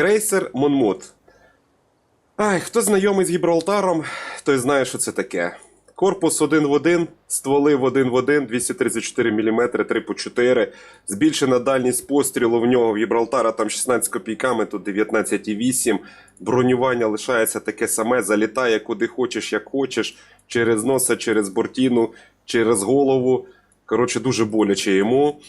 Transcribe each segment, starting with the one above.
Крейсер Монмут. Ай, хто знайомий з Гібралтаром, той знає, що це таке. Корпус один в один, стволи в один в один, 234 мм, 3 по 4. Збільшена дальність пострілу в нього в Гібралтара там 16 копійками, тут 19,8. Бронювання лишається таке саме, залітає куди хочеш, як хочеш, через носа, через бортіну, через голову. Коротше, дуже боляче йому.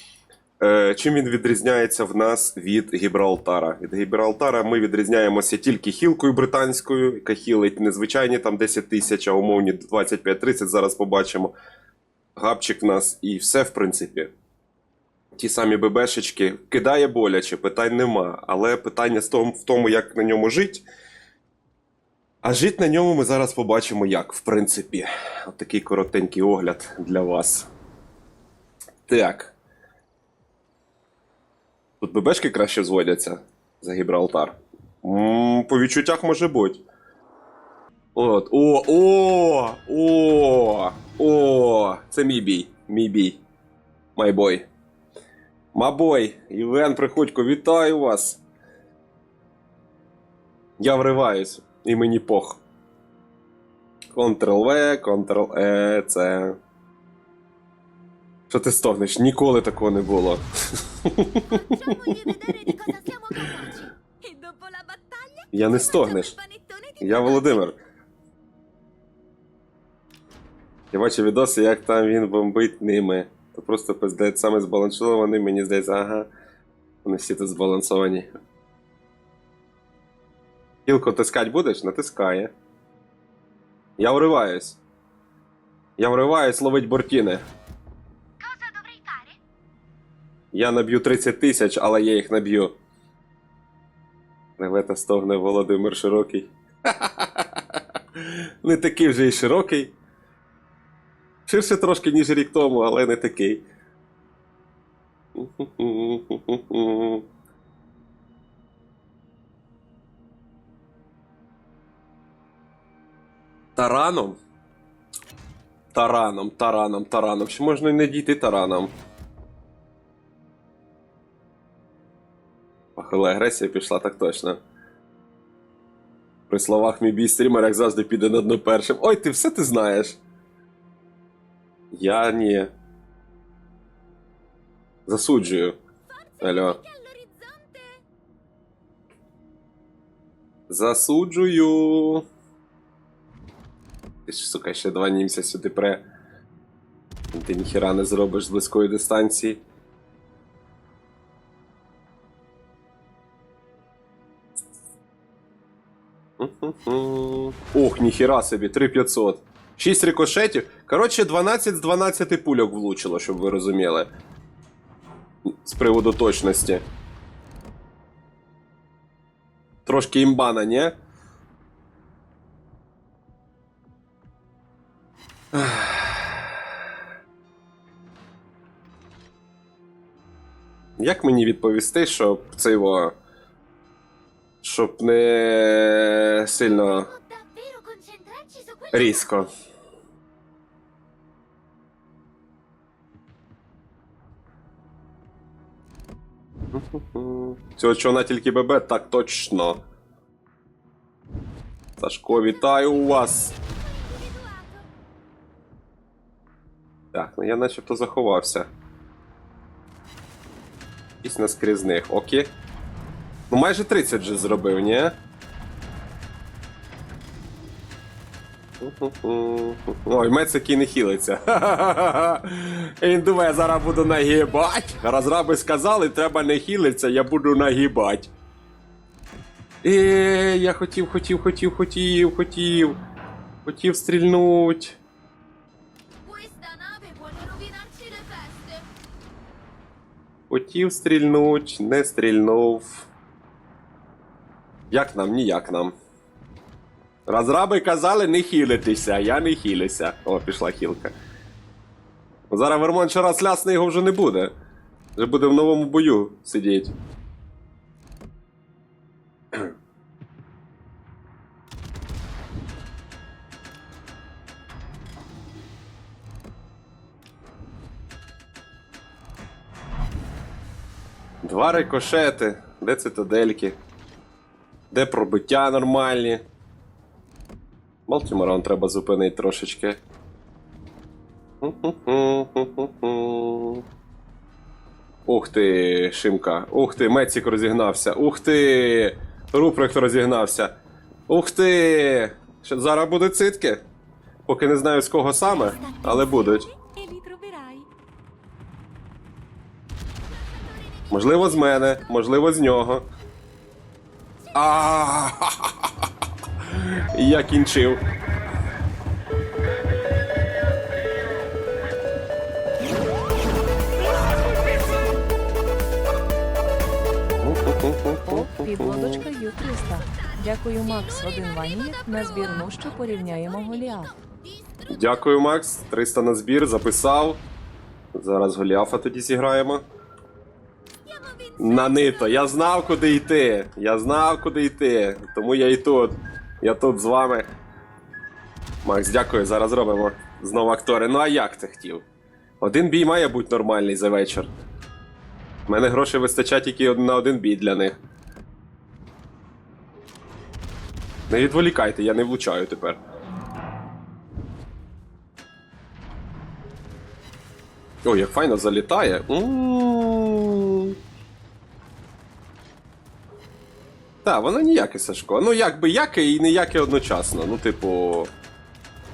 Е, Чим він відрізняється в нас від Гібралтара? Від Гібралтара ми відрізняємося тільки хілкою британською, яка хілить незвичайні там 10 тисяч, а умовні 25-30, зараз побачимо. Габчик в нас і все, в принципі. Ті самі ББшечки. Кидає боляче, питань нема. Але питання в тому, як на ньому жити. А жити на ньому ми зараз побачимо як, в принципі. От коротенький огляд для вас. Так. Тут ББшки краще зводяться за Гібралтар. м по відчуттях може бути. От. О, о! О! О! Це мій бій. Мій бій. Майбой. Мабой. Євген Приходько, вітаю вас. Я вриваюсь. І мені пох. Ctrl-V, Ctrl-E, це. Що ти стогнеш? Ніколи такого не було. Я не стогнеш. Я Володимир. Я бачу відоси, як там він бомбить ними. То просто пиздець саме збалансований, мені здається, ага. Вони всі тут збалансовані. Кілко тискать будеш? Натискає. Я вриваюсь. Я вриваюсь ловить бортіни. Я наб'ю 30 тисяч, але я їх наб'ю. Ревета стогне Володимир Широкий. Не такий вже й широкий. Ширше трошки, ніж рік тому, але не такий. Тараном? Тараном, тараном, тараном. Чи можна не дійти тараном? Похила агресія пішла так точно. При словах мій бій стрімер, як завжди, піде на дно першим. Ой, ти все ти знаєш. Я ні. Засуджую. Алло. Засуджую. Ти ж, сука, ще два німця сюди пре. Ти ніхіра не зробиш з близької дистанції. Ох, ніхіра собі, 3500. 6 рикошетів. Коротше, 12 з 12 пульок влучило, щоб ви розуміли. З приводу точності. Трошки імбана, ні? Як мені відповісти, щоб це його. Щоб не сильно різко. Цього човна тільки ББ, так точно. Сашко, вітаю у вас! Так, ну я начебто заховався. Якийсь наскрізних, окей. Ну майже 30 же зробив, ні? Ой, мець який не хілиться. Він думає, зараз буду нагибать. Розраби сказали, треба не хілитися, я буду нагибать. Е, я хотів, хотів, хотів, хотів, хотів. Хотів стрільнуть. Хотів стрільнуть, не стрільнув. Як нам, ніяк нам. Розраби казали не хілитися, я не хілюся. О, пішла хілка. Зараз Вермон ще раз лясне його вже не буде. Вже буде в новому бою сидіти. Два рикошети. Де цитадельки? Де пробиття нормальні? Балтіморон треба зупинити трошечки. Ух ти, Шимка. Ух ти, Мецік розігнався. Ух ти! Рупрехт розігнався. Ух ти! Ще зараз будуть цитки. Поки не знаю з кого саме, але будуть. Можливо, з мене, можливо, з нього. А! Я кінчив. Підводочка Ю-300. Дякую, Макс, один ванії на збірну, що порівняємо Голіаф. Дякую, Макс. 300 на збір, записав. Зараз Голіафа тоді зіграємо. На нито. Я знав, куди йти. Я знав, куди йти. Тому я і тут. Я тут з вами. Макс, дякую. Зараз робимо знову актори. Ну а як ти хотів? Один бій має бути нормальний за вечір. У мене грошей вистачає тільки на один бій для них. Не відволікайте, я не влучаю тепер. Ой, як файно залітає. М. Та, вона ніяке Сашко. Ну, якби яке і ніяке одночасно. Ну, типу.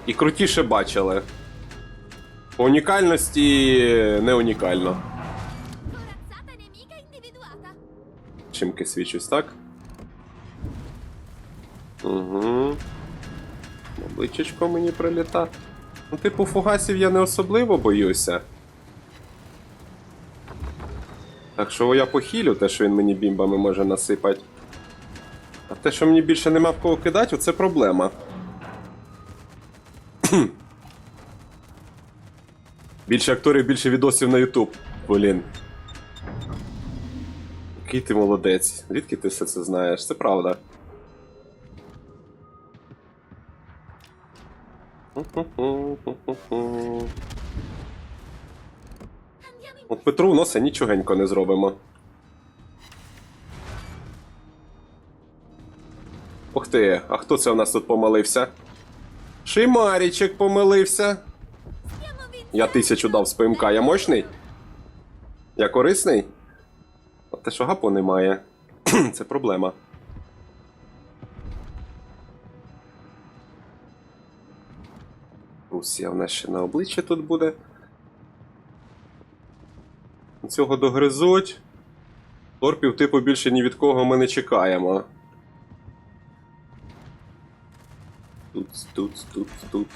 І крутіше бачили. По унікальності не унікально. Чимки свічусь, так? Угу. Обличчячко мені приліта. Ну, типу, фугасів я не особливо боюся. Так що я похилю те, що він мені бімбами може насипати. А те, що мені більше нема в кого кидати, оце проблема. більше акторів, більше відосів на YouTube. Блін. Який ти молодець. Звідки ти все це знаєш? Це правда. От Петру носа нічогенько не зробимо. Ти, а хто це у нас тут помилився? Шимарічик помилився. Я тисячу дав з ПМК, я мощний? Я корисний? От те, що гапу немає. Це проблема. Русія в нас ще на обличчі тут буде. Цього догризуть. Торпів типу більше ні від кого ми не чекаємо. Тут, тут, тут, тут.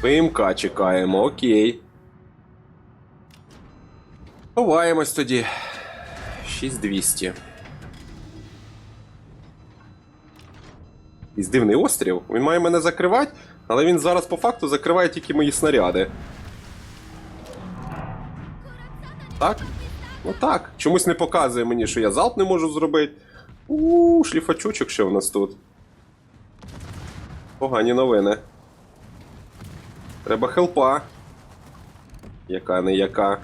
ПМК чекаємо, окей. Ховаємось тоді. 6200. Із дивний острів. Він має мене закривати, але він зараз по факту закриває тільки мої снаряди. Так? Ну так. Чомусь не показує мені, що я залп не можу зробити. У, шліфачучок ще в нас тут. Погані новини. Треба хелпа. Яка не яка.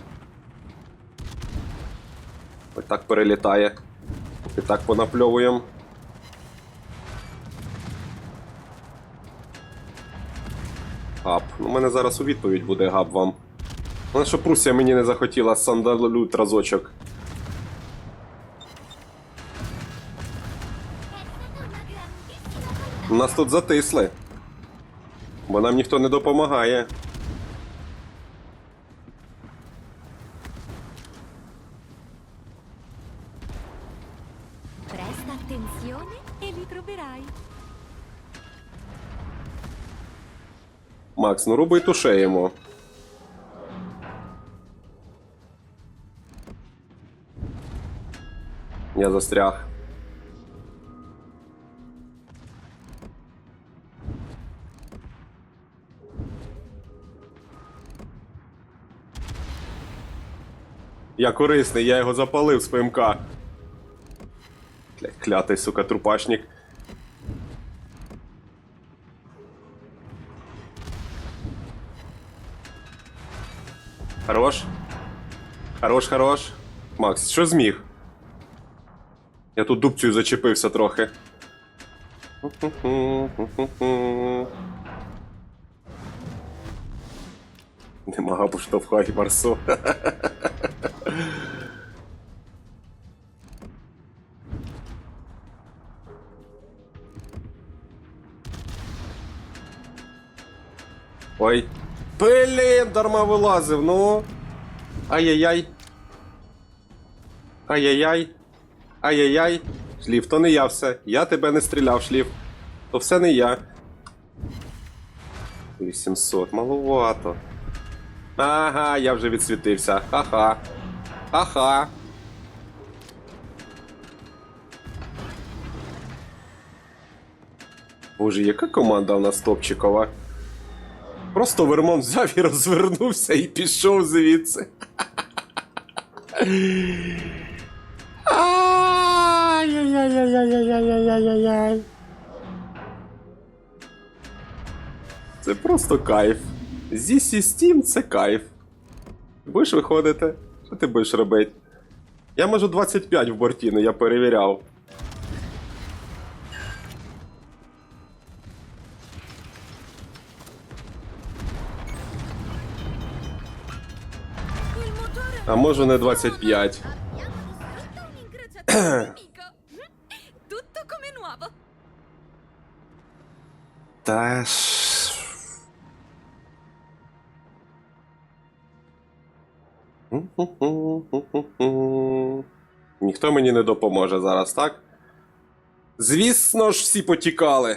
Ось так перелітає. І так понапльовуємо. Габ. Ну, у мене зараз у відповідь буде габ вам. Вона що Прусія мені не захотіла сандалют разочок. Нас тут затисли. Бо нам ніхто не допомагає. Presta attenzione e li troverai. Макс, ну рубай тушеємо. Я застряг. Я корисний, я його запалив з ПМК. Клятий, сука, трупашник. Хорош. Хорош, хорош. Макс, що зміг? Я тут дубцею зачепився трохи. Нема поштовхай Марсо. Ой. Блін, дарма вилазив, ну. Ай-яй-яй. Ай-яй-яй. Ай-яй-яй. Шліф, то не я все. Я тебе не стріляв, шліф. То все не я. 800, маловато. Ага, я вже відсвітився. Ха-ха. Ха-ха. Боже, яка команда у нас топчикова. Просто Вермон взяв і розвернувся і пішов звідси. Це просто кайф. Зі Steam це кайф. Будеш виходити? Що ти будеш робити? Я можу 25 в бортіну, я перевіряв. А можу не 25. Abbiamo distrutto un incrociatore nemico. Tutto come nuovo. Та ж. Ніхто мені не допоможе зараз, так? Звісно ж, всі потікали.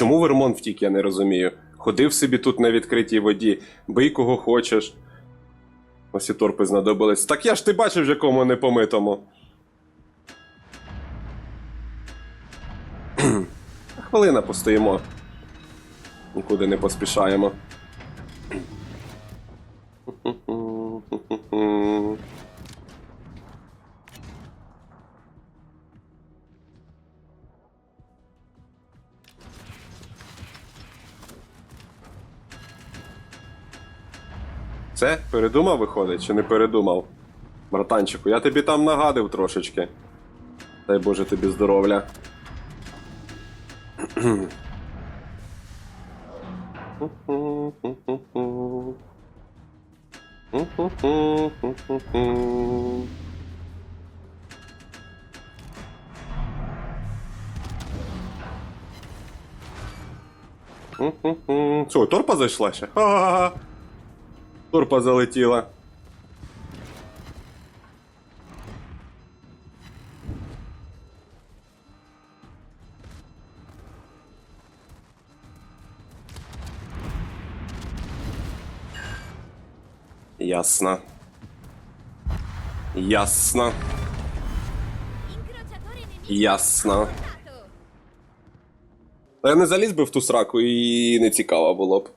Чому Вермон втік, я не розумію. Ходив собі тут на відкритій воді, бий кого хочеш. Ось і торпи знадобились. Так я ж ти бачив, якому непомитому. Хвилина постоїмо. Нікуди не поспішаємо. Це передумав виходить, чи не передумав? Братанчику, я тобі там нагадив трошечки. Дай Боже тобі здоров'я. Що, торпа зайшла ще? Ха-ха-ха. Торпа залетіла. Ясно. Ясно. Ясно. Я не заліз би в ту сраку і не цікаво було б.